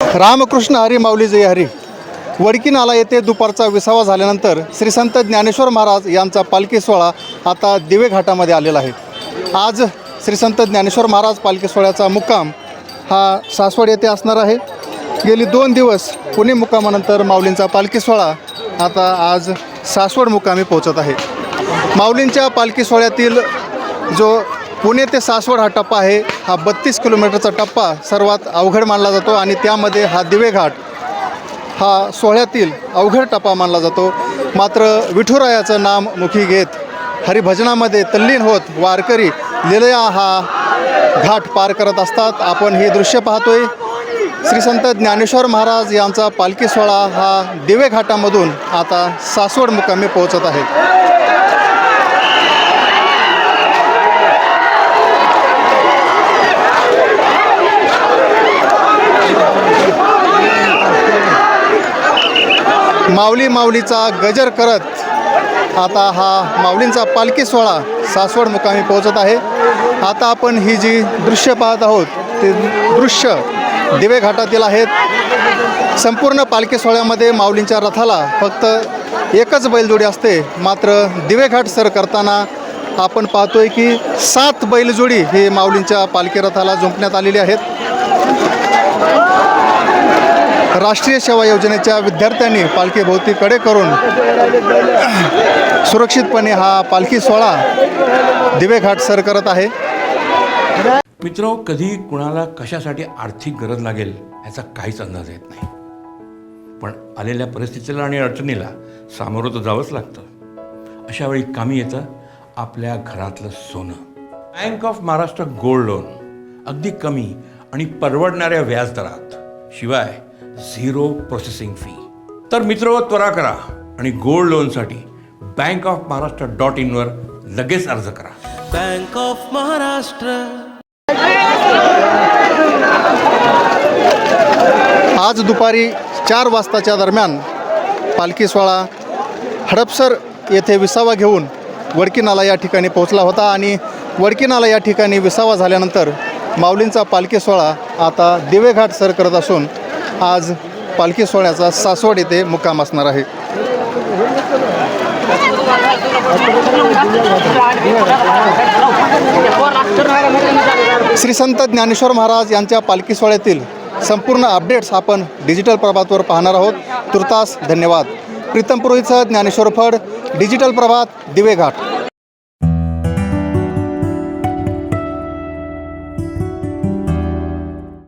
रामकृष्ण हरी माऊली जय हरी. वडकी नाला येथे दुपारचा विसावा झाल्यानंतर श्री संत ज्ञानेश्वर महाराज यांचा पालखी सोहळा आता दिवे घाटामध्ये आलेला आहे. आज श्री संत ज्ञानेश्वर महाराज पालखी सोहळ्याचा मुक्काम हा सासवड येथे असणार आहे. गेली दोन दिवस पुणे मुक्कामानंतर माऊलींचा पालखी सोहळा आता आज सासवड मुक्कामी पोहोचत आहे. माऊलींच्या पालखी सोहळ्यातील जो पुणे ते सासवड हा टप्पा आहे. हा बत्तीस किलोमीटरचा टप्पा सर्वात अवघड मानला जातो आणि त्यामध्ये हा दिवे घाट हा सोहळ्यातील अवघड टप्पा मानला जातो. मात्र विठुरायाचं नाम मुखी घेत हरिभजनामध्ये तल्लीन होत वारकरी लिलया हा घाट पार करत असतात. आपण हे दृश्य पाहतोय. श्री संत ज्ञानेश्वर महाराज यांचा पालखी सोहळा हा दिवे घाटामधून आता सासवड मुक्कामी पोहोचत आहे. माऊली माऊलीचा गजर करत आता हा माऊलींचा पालखी सोहळा सासवड मुकामी पोहोचत आहे. आता आपण ही जी दृश्य पाहत आहोत ते दृश्य दिवे घाटातील आहेत. संपूर्ण पालखी सोहळ्यामध्ये माऊलींच्या रथाला फक्त एकच बैलजोडी असते मात्र दिवे घाट सर करताना आपण पाहतोय की सात बैलजोडी हे माऊलींच्या पालखी रथाला जुंपण्यात आलेली आहेत. राष्ट्रीय सेवा योजनेच्या विद्यार्थ्यांनी पालखीभोवती कडे करून सुरक्षितपणे हा पालखी सोहळा दिवे घाट सर करत आहे. मित्र कधी कुणाला कशासाठी आर्थिक गरज लागेल याचा काहीच अंदाज येत नाही. पण आलेल्या परिस्थितीला आणि अडचणीला सामोरं तर जावंच लागतं. अशा वेळी कामी येतं आपल्या घरातलं सोनं. Bank of Maharashtra gold loan अगदी कमी आणि परवडणाऱ्या व्याजदरात. शिवाय झिरो प्रोसेसिंग फी तर मित्र त्वरा करा आणि गोल्ड लोनसाठी बँक ऑफ महाराष्ट्र डॉट इनवर लगेच अर्ज करा. बँक ऑफ महाराष्ट्र आज दुपारी चार वाजताच्या दरम्यान पालखी सोहळा हडपसर येथे विसावा घेऊन वडकी नाला या ठिकाणी पोहोचला होता आणि वडकी नाला या ठिकाणी विसावा झाल्यानंतर माऊलींचा पालखी सोहळा आता दिवेघाट सर करत असून आज पालखी सोहळ्याचा सासवड येथे मुक्काम असणार आहे. श्री संत ज्ञानेश्वर महाराज यांच्या पालखी सोहळ्यातील संपूर्ण अपडेट्स आपण डिजिटल प्रभातवर पाहणार आहोत. तुर्तास धन्यवाद. प्रीतम पुरोहितसह ज्ञानेश्वर फड डिजिटल प्रभात दिवेघाट